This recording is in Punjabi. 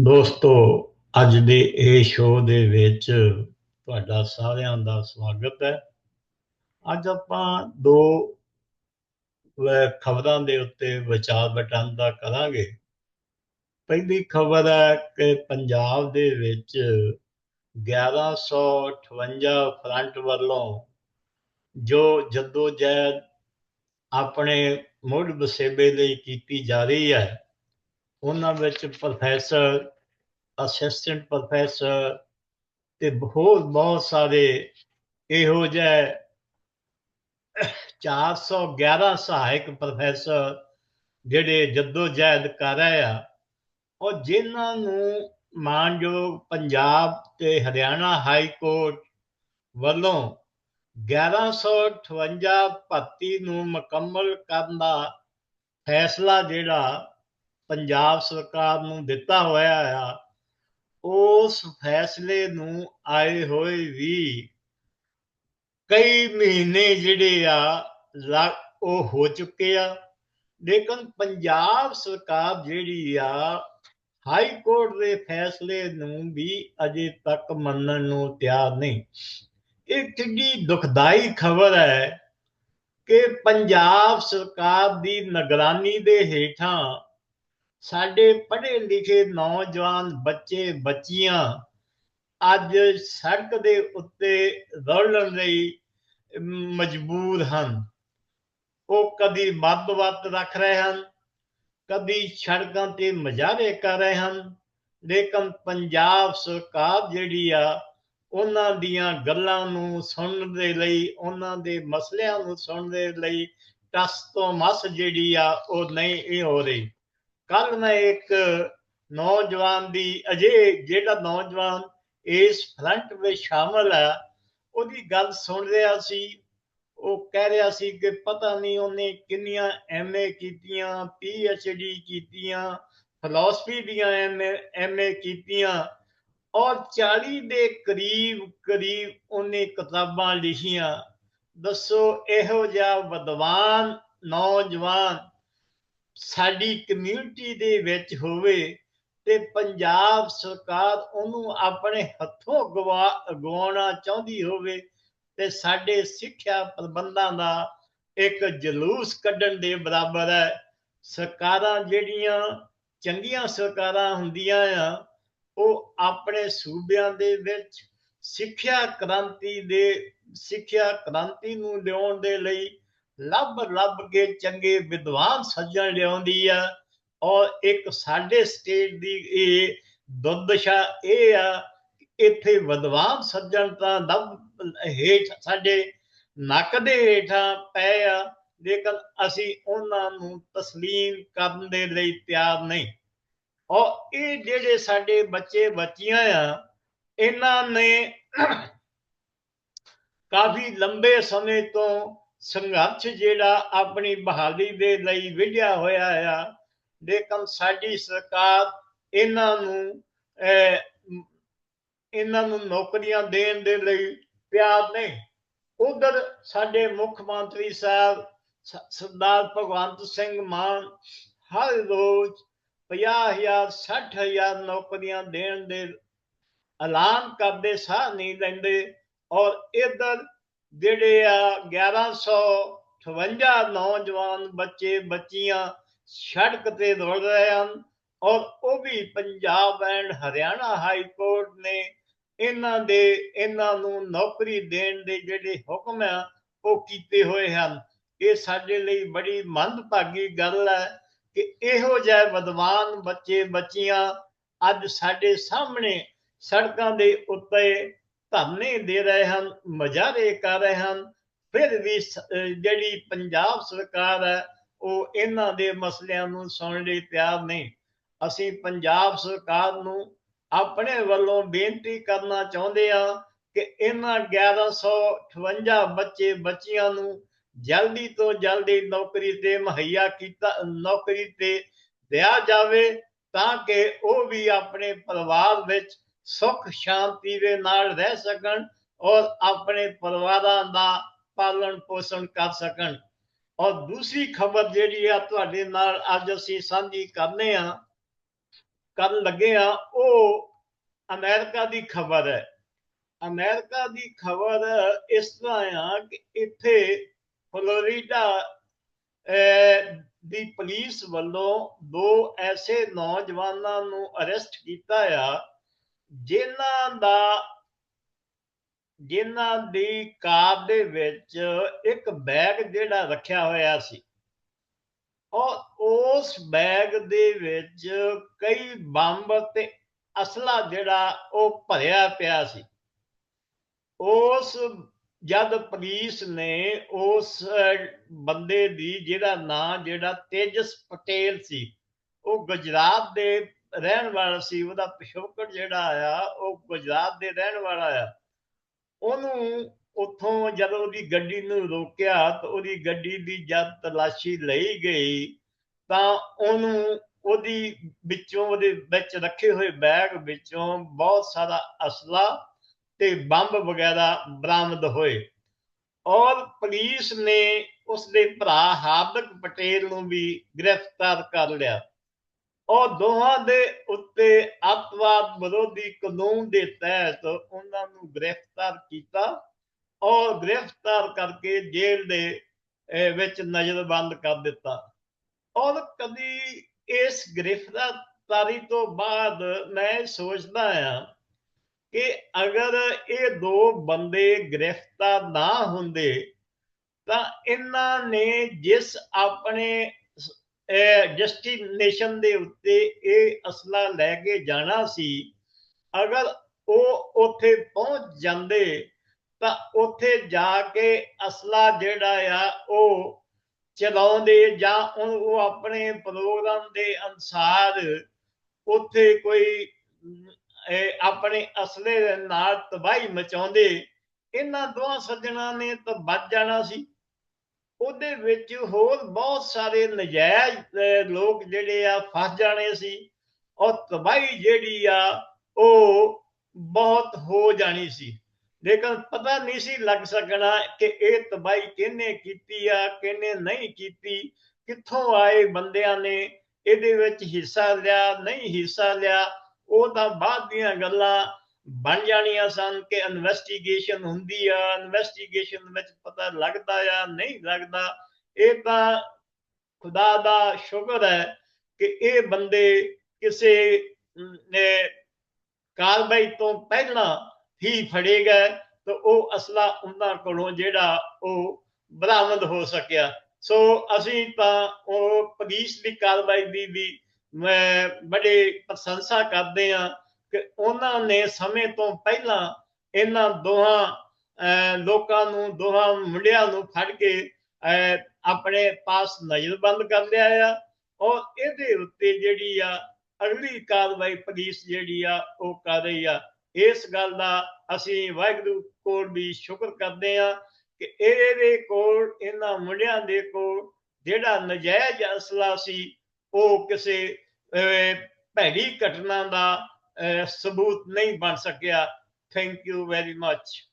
ਦੋਸਤੋ, ਅੱਜ ਦੇ ਇਹ ਸ਼ੋਅ ਦੇ ਵਿੱਚ ਤੁਹਾਡਾ ਸਾਰਿਆਂ ਦਾ ਸਵਾਗਤ ਹੈ। ਅੱਜ ਆਪਾਂ ਦੋ ਖਬਰਾਂ ਦੇ ਉੱਤੇ ਵਿਚਾਰ ਵਟਾਂਦਰਾ ਕਰਾਂਗੇ। ਪਹਿਲੀ ਖਬਰ ਹੈ ਕਿ ਪੰਜਾਬ ਦੇ ਵਿੱਚ 1158 ਫਰੰਟ ਵੱਲੋਂ ਜੋ ਜੱਦੋ ਜਹਿਦ ਆਪਣੇ ਮੁੱਢ ਬਸੇਬੇ ਲਈ ਕੀਤੀ ਜਾ ਰਹੀ ਹੈ ਉਹਨਾਂ ਵਿੱਚ ਪ੍ਰੋਫੈਸਰ ਅਸਿਸਟੈਂਟ ਪ੍ਰੋਫੈਸਰ ਤੇ ਬਹੁਤ ਬਹੁਤ ਸਾਰੇ ਇਹੋ ਜਿਹੇ 411 ਸਹਾਇਕ ਪ੍ਰੋਫੈਸਰ ਜਿਹੜੇ ਜੱਦੋ ਜਹਿਦ ਕਰ ਰਹੇ ਆ, ਉਹ ਜਿਨ੍ਹਾਂ ਨੂੰ ਮਾਨਯੋਗ ਪੰਜਾਬ ਤੇ ਹਰਿਆਣਾ ਹਾਈ ਕੋਰਟ ਵੱਲੋਂ 1158 ਭਰਤੀ ਨੂੰ ਮੁਕੰਮਲ ਕਰਨ ਦਾ ਫੈਸਲਾ ਜਿਹੜਾ ਪੰਜਾਬ ਸਰਕਾਰ ਨੂੰ ਦਿੱਤਾ ਹੋਇਆ ਆ, ਉਸ ਫੈਸਲੇ ਨੂੰ ਆਏ ਹੋਏ ਵੀ ਕਈ ਮਹੀਨੇ ਜਿਹੜੇ ਆ ਉਹ ਹੋ ਚੁੱਕੇ ਆ। ਲੇਕਿਨ ਪੰਜਾਬ ਸਰਕਾਰ ਜਿਹੜੀ ਆ, ਹਾਈ ਕੋਰਟ ਦੇ ਫੈਸਲੇ ਨੂੰ ਵੀ ਅਜੇ ਤੱਕ ਮੰਨਣ ਨੂੰ ਤਿਆਰ ਨਹੀਂ। ਇਹ ਕਿੰਨੀ ਦੁਖਦਾਈ ਖਬਰ ਹੈ ਕਿ ਪੰਜਾਬ ਸਰਕਾਰ ਦੀ ਨਿਗਰਾਨੀ ਦੇ ਹੇਠਾਂ ਸਾਡੇ ਪੜ੍ਹੇ ਲਿਖੇ ਨੌਜਵਾਨ ਬੱਚੇ, ਬੱਚੀਆਂ ਅੱਜ ਸੜਕ ਦੇ ਉੱਤੇ ਦੌੜਨ ਲਈ ਮਜਬੂਰ ਹਨ। ਉਹ ਕਦੀ ਮੱਦ ਵੱਤ ਰੱਖ ਰਹੇ ਹਨ, ਕਦੀ ਸੜਕਾਂ ਤੇ ਮਜ਼ਾਰੇ ਕਰ ਰਹੇ ਹਨ, ਲੇਕਿਨ ਪੰਜਾਬ ਸਰਕਾਰ ਜਿਹੜੀ ਆ, ਉਹਨਾਂ ਦੀਆਂ ਗੱਲਾਂ ਨੂੰ ਸੁਣਨ ਦੇ ਲਈ, ਉਹਨਾਂ ਦੇ ਮਸਲਿਆਂ ਨੂੰ ਸੁਣਨ ਦੇ ਲਈ ਟਸ ਤੋਂ ਮਸ ਜਿਹੜੀ ਆ, ਉਹ ਨਹੀਂ ਇਹ ਹੋ ਰਹੀ। ਕੱਲ ਮੈਂ ਇੱਕ ਨੌਜਵਾਨ ਦੀ, ਅਜੇ ਜਿਹੜਾ ਨੌਜਵਾਨ ਇਸ ਫਰੰਟ ਵਿੱਚ ਸ਼ਾਮਲ ਹੈ, ਉਹਦੀ ਗੱਲ ਸੁਣ ਰਿਹਾ ਸੀ। ਉਹ ਕਹਿ ਰਿਹਾ ਸੀ ਕਿ ਪਤਾ ਨਹੀਂ ਉਹਨੇ ਕਿੰਨੀਆਂ ਐਮਏ ਕੀਤੀਆਂ ਪੀਐਚਡੀ ਕੀਤੀਆਂ ਫਿਲਾਸਫੀ ਦੀਆਂ ਐਮਏ ਕੀਤੀਆਂ, ਔਰ 40 ਦੇ ਕਰੀਬ ਕਰੀਬ ਉਹਨੇ ਕਿਤਾਬਾਂ ਲਿਖੀਆਂ। ਦੱਸੋ ਇਹੋ ਜਿਹਾ ਵਿਦਵਾਨ ਨੌਜਵਾਨ ਸਾਡੀ ਕਮਿਊਨਿਟੀ ਦੇ ਵਿੱਚ ਹੋਵੇ ਤੇ ਪੰਜਾਬ ਸਰਕਾਰ ਉਹਨੂੰ ਆਪਣੇ ਹੱਥੋਂ ਗਵਾਉਣਾ ਚਾਹੁੰਦੀ ਹੋਵੇ ਤੇ ਸਾਡੇ ਸਿੱਖਿਆ ਪ੍ਰਬੰਧਾਂ ਦਾ ਇੱਕ ਜਲੂਸ ਕੱਢਣ ਦੇ ਬਰਾਬਰ ਹੈ। ਸਰਕਾਰਾਂ ਜਿਹੜੀਆਂ ਚੰਗੀਆਂ ਸਰਕਾਰਾਂ ਹੁੰਦੀਆਂ ਆ, ਉਹ ਆਪਣੇ ਸੂਬਿਆਂ ਦੇ ਵਿੱਚ ਸਿੱਖਿਆ ਕ੍ਰਾਂਤੀ ਦੇ, ਸਿੱਖਿਆ ਕ੍ਰਾਂਤੀ ਨੂੰ ਲਿਆਉਣ ਦੇ ਲਈ ਲੱਭ ਲੱਭ ਕੇ ਚੰਗੇ ਵਿਦਵਾਨ ਸੱਜਣ ਲਿਆਉਂਦੀ ਆ ਔਰ ਇੱਕ ਸਾਡੇ ਸਟੇਟ ਦੀ ਇਹ ਦੁੱਧਸ਼ਾ ਇਹ ਆ ਇੱਥੇ ਵਿਦਵਾਨ ਸੱਜਣ ਤਾਂ ਲੱਭ ਹੇਠ ਸਾਡੇ ਨੱਕ ਦੇ ਹੇਠਾਂ ਪਏ ਆ ਲੇਕਿਨ ਅਸੀਂ ਉਹਨਾਂ ਨੂੰ تسلیم ਕਰਨ ਦੇ ਲਈ ਤਿਆਰ ਨਹੀਂ ਔਰ ਇਹ ਜਿਹੜੇ ਸਾਡੇ ਬੱਚੇ ਬੱਚੀਆਂ ਆ ਇਹਨਾਂ ਨੇ ਕਾਫੀ ਲੰਬੇ ਸਮੇਂ ਤੋਂ ਸੰਘਰਸ਼ ਜਿਹੜਾ ਆਪਣੀ ਬਹਾਲੀ ਦੇ ਲਈ ਵਿਧਿਆ ਹੋਇਆ ਆ, ਲੇਕਿਨ ਸਾਡੀ ਸਰਕਾਰ ਇਹਨਾਂ ਨੂੰ ਇਹਨਾਂ ਨੂੰ ਨੌਕਰੀਆਂ ਦੇਣ ਦੇ ਲਈ ਪਿਆਰ ਨਹੀਂ। ਉਧਰ ਸਾਡੇ ਮੁੱਖ ਮੰਤਰੀ ਸਾਹਿਬ ਸਰਦਾਰ ਭਗਵੰਤ ਸਿੰਘ ਮਾਨ ਹਰ ਰੋਜ਼ 50000 60000 ਨੌਕਰੀਆਂ ਦੇਣ ਦੇ ਐਲਾਨ ਕਰਦੇ ਸਾਹ ਨਹੀਂ ਲੈਂਦੇ ਔਰ ਇਧਰ ਜਿਹੜੇ ਆ 1158 ਨੌਜਵਾਨ ਬੱਚੇ, ਬੱਚੀਆਂ ਸੜਕ ਤੇ ਦੌੜ ਰਹੇ ਹਨ ਔਰ ਉਹ ਵੀ Punjab and Haryana high court ਨੇ ਇਹਨਾਂ ਦੇ, ਇਹਨਾਂ ਨੂੰ ਨੌਕਰੀ ਦੇਣ ਦੇ ਜਿਹੜੇ ਹੁਕਮ ਆ, ਉਹ ਕੀਤੇ ਹੋਏ ਹਨ। ਇਹ ਸਾਡੇ ਲਈ ਬੜੀ ਮੰਦਭਾਗੀ ਗੱਲ ਹੈ ਕਿ ਇਹੋ ਜਿਹੇ ਵਿਦਵਾਨ ਬੱਚੇ, ਬੱਚੀਆਂ ਅੱਜ ਸਾਡੇ ਸਾਹਮਣੇ ਸੜਕਾਂ ਦੇ ਉੱਤੇ ਧਰਨੇ ਦੇ ਰਹੇ ਹਨ ਮਜਾਰੇ ਕਰ ਰਹੇ ਹਨ। ਫਿਰ ਵੀ ਜਿਹੜੀ ਪੰਜਾਬ ਸਰਕਾਰ ਹੈ, ਉਹ ਇਹਨਾਂ ਦੇ ਮਸਲਿਆਂ ਨੂੰ ਸੁਣਨ ਲਈ ਤਿਆਰ ਨਹੀਂ। ਅਸੀਂ ਪੰਜਾਬ ਸਰਕਾਰ ਨੂੰ ਆਪਣੇ ਵੱਲੋਂ ਬੇਨਤੀ ਕਰਨਾ ਚਾਹੁੰਦੇ ਆ ਕਿ ਇਹਨਾਂ 1158 ਬੱਚੇ, ਬੱਚੀਆਂ ਨੂੰ ਜਲਦੀ ਤੋਂ ਜਲਦੀ ਨੌਕਰੀ ਤੇ ਮੁਹੱਈਆ ਕੀਤਾ, ਨੌਕਰੀ ਤੇ ਦਿਆ ਜਾਵੇ ਤਾਂ ਕਿ ਉਹ ਵੀ ਆਪਣੇ ਪਰਿਵਾਰ ਵਿੱਚ ਸੁਖ ਸ਼ਾਂਤੀ ਦੇ ਨਾਲ ਰਹਿ ਸਕਣ ਔਰ ਆਪਣੇ ਪਰਿਵਾਰਾਂ ਦਾ ਪਾਲਣ ਪੋਸ਼ਣ ਕਰ ਸਕਣ। ਔਰ ਦੂਸਰੀ ਖਬਰ ਜਿਹੜੀ ਆ ਤੁਹਾਡੇ ਨਾਲ ਅੱਜ ਅਸੀਂ ਸਾਂਝੀ ਕਰਨੇ ਆ ਕਰਨ ਲੱਗੇ ਆ ਉਹ ਅਮਰੀਕਾ ਦੀ ਖਬਰ ਹੈ। ਅਮਰੀਕਾ ਦੀ ਖਬਰ ਇਸ ਤਰ੍ਹਾਂ ਆ ਕਿ ਇੱਥੇ ਫਲੋਰੀਡਾ ਅਹ, ਦੀ ਪੁਲਿਸ ਵੱਲੋਂ ਦੋ ਐਸੇ ਨੌਜਵਾਨਾਂ ਨੂੰ ਅਰੈਸਟ ਕੀਤਾ ਆ। ਜਿਨ੍ਹਾਂ ਦਾ, ਜਿਨ੍ਹਾਂ ਦੀ ਕਾਰ ਦੇ ਵਿੱਚ ਇੱਕ ਬੈਗ ਜਿਹੜਾ ਰੱਖਿਆ ਹੋਇਆ ਸੀ ਔਰ ਉਸ ਬੈਗ ਦੇ ਵਿੱਚ ਕਈ ਬੰਬ ਤੇ ਅਸਲਾ ਜਿਹੜਾ ਉਹ ਭਰਿਆ ਪਿਆ ਸੀ। ਉਸ, ਜਦ ਪੁਲਿਸ ਨੇ ਉਸ ਬੰਦੇ ਦੀ ਜਿਹੜਾ ਨਾਂ, ਜਿਹੜਾ ਤੇਜਸ ਪਟੇਲ ਸੀ, ਉਹ ਗੁਜਰਾਤ ਦੇ ਰਹਿਣ ਵਾਲਾ ਸੀ, ਉਹਦਾ ਪਿਛੋਕੜ ਜਿਹੜਾ ਆ, ਉਹ ਗੁਜਰਾਤ ਦੇ ਰਹਿਣ ਵਾਲਾ ਆ। ਉਹਨੂੰ ਉੱਥੋਂ ਜਦੋਂ ਉਹਦੀ ਗੱਡੀ ਨੂੰ ਰੋਕਿਆ ਤਾਂ ਉਹਦੀ ਗੱਡੀ ਦੀ ਜਦ ਤਲਾਸ਼ੀ ਲਈ ਗਈ ਤਾਂ ਉਹਨੂੰ ਉਹਦੀ ਵਿੱਚੋਂ, ਉਹਦੇ ਵਿੱਚ ਰੱਖੇ ਹੋਏ ਬੈਗ ਵਿੱਚੋਂ ਬਹੁਤ ਸਾਰਾ ਅਸਲਾ ਤੇ ਬੰਬ ਵਗੈਰਾ ਬਰਾਮਦ ਹੋਏ। ਔਰ ਪੁਲਿਸ ਨੇ ਉਸ ਦੇ ਭਰਾ ਹਾਰਦਿਕ ਪਟੇਲ ਨੂੰ ਵੀ ਗ੍ਰਿਫਤਾਰ ਕਰ ਲਿਆ। ਉਹ ਦੋਹਾਂ ਦੇ ਉੱਤੇ ਅੱਤਵਾਦ ਵਿਰੋਧੀ ਕਾਨੂੰਨ ਦੇ ਤਹਿਤ ਉਹਨਾਂ ਨੂੰ ਗ੍ਰਿਫਤਾਰ ਕੀਤਾ। ਔਰ ਗ੍ਰਿਫਤਾਰ ਕਰਕੇ ਜੇਲ੍ਹ ਦੇ ਵਿੱਚ ਨਜ਼ਰਬੰਦ ਕਰ ਦਿੱਤਾ। ਔਰ ਕਦੀ ਇਸ ਗ੍ਰਿਫਤਾਰੀ ਤੋਂ ਬਾਅਦ ਮੈਂ ਸੋਚਦਾ ਆ ਕਿ ਅਗਰ ਇਹ ਦੋ ਬੰਦੇ ਗ੍ਰਿਫਤਾਰ ਨਾ ਹੁੰਦੇ ਤਾਂ ਇਹਨਾਂ ਨੇ ਜਿਸ ਆਪਣੇ ਡੈਸਟੀਨੇਸ਼ਨ ਦੇ ਉੱਤੇ ਇਹ ਅਸਲਾ ਲੈ ਕੇ ਜਾਣਾ ਸੀ। ਅਗਰ ਉਹ ਉੱਥੇ ਪਹੁੰਚ ਜਾਂਦੇ, ਤਾਂ ਉੱਥੇ ਜਾ ਕੇ ਅਸਲਾ ਜਿਹੜਾ ਆ, ਉਹ ਚਲਾਉਂਦੇ ਜਾਂ ਉਹ ਆਪਣੇ ਪ੍ਰੋਗਰਾਮ ਦੇ ਅਨੁਸਾਰ ਉੱਥੇ ਕੋਈ ਆਪਣੇ ਅਸਲੇ ਨਾਲ ਤਬਾਹੀ ਮਚਾਉਂਦੇ। ਇਹਨਾਂ ਦੋਹਾਂ ਸੱਜਣਾ ਨੇ ਤਾਂ ਬਚ ਜਾਣਾ ਸੀ। ਉਹਦੇ ਵਿੱਚ ਹੋਰ ਬਹੁਤ ਸਾਰੇ ਨਜਾਇਜ਼ ਲੋਕ ਜਿਹੜੇ ਆ ਫਸ ਜਾਣੇ ਸੀ। ਔਰ ਤਬਾਹੀ ਜਿਹੜੀ ਆ, ਉਹ ਬਹੁਤ ਹੋ ਜਾਣੀ ਸੀ। ਲੇਕਿਨ ਪਤਾ ਨਹੀਂ ਸੀ ਲੱਗ ਸਕਣਾ ਕਿ ਇਹ ਤਬਾਹੀ ਕਿਹਨੇ ਕੀਤੀ ਆ, ਕਿਹਨੇ ਨਹੀਂ ਕੀਤੀ, ਕਿੱਥੋਂ ਆਏ ਬੰਦਿਆਂ ਨੇ, ਇਹਦੇ ਵਿੱਚ ਹਿੱਸਾ ਲਿਆ, ਨਹੀਂ ਹਿੱਸਾ ਲਿਆ। ਉਹ ਤਾਂ ਬਾਅਦ ਦੀਆਂ ਗੱਲਾਂ ਬਣ ਜਾਣੀਆਂ ਸਨ ਕਿ ਇਨਵੈਸਟੀਗੇਸ਼ਨ ਹੁੰਦੀ ਆ ਇਨਵੈਸਟੀਗੇਸ਼ਨ ਵਿੱਚ ਪਤਾ ਲੱਗਦਾ ਆ, ਨਹੀਂ ਲੱਗਦਾ। ਇਹ ਤਾਂ ਖੁਦਾ ਦਾ ਸ਼ੁਕਰ ਹੈ ਕਿ ਇਹ ਬੰਦੇ ਕਿਸੇ ਨੇ ਕਾਰਵਾਈ ਤੋਂ ਪਹਿਲਾਂ ਹੀ ਫੜੇ ਗਏ ਤਾਂ ਉਹ ਅਸਲਾ ਉਹਨਾਂ ਕੋਲੋਂ ਜਿਹੜਾ ਉਹ ਬਰਾਮਦ ਹੋ ਸਕਿਆ। ਸੋ ਅਸੀਂ ਤਾਂ ਉਹ ਪੁਲਿਸ ਦੀ ਕਾਰਵਾਈ ਦੀ ਵੀ ਮੈਂ ਬੜੇ ਪ੍ਰਸ਼ੰਸਾ ਕਰਦੇ ਹਾਂ ਕਿ ਉਹਨਾਂ ਨੇ ਸਮੇਂ ਤੋਂ ਪਹਿਲਾਂ ਇਹਨਾਂ ਦੋਹਾਂ ਲੋਕਾਂ ਨੂੰ, ਦੋਹਾਂ ਮੁੰਡਿਆਂ ਨੂੰ ਫੜ ਕੇ ਆਪਣੇ ਪਾਸ ਨਜ਼ਰਬੰਦ ਕਰ ਲਿਆ ਆ। ਔਰ ਇਹਦੇ ਉੱਤੇ ਜਿਹੜੀ ਆ, ਅਗਲੀ ਕਾਰਵਾਈ ਪੁਲਿਸ ਜਿਹੜੀ ਆ, ਉਹ ਕਰ ਰਹੀ ਆ। ਇਸ ਗੱਲ ਦਾ ਅਸੀਂ ਵਾਹਿਗੁਰੂ ਕੋਲ ਵੀ ਸ਼ੁਕਰ ਕਰਦੇ ਆ ਕਿ ਇਹਦੇ ਕੋਲ, ਇਹਨਾਂ ਮੁੰਡਿਆਂ ਦੇ ਕੋਲ ਜਿਹੜਾ ਨਜਾਇਜ਼ ਅਸਲਾ ਸੀ, ਉਹ ਕਿਸੇ ਭੈੜੀ ਘਟਨਾ ਦਾ ਅਹ, ਸਬੂਤ ਨਹੀਂ ਬਣ ਸਕਿਆ। Thank you very much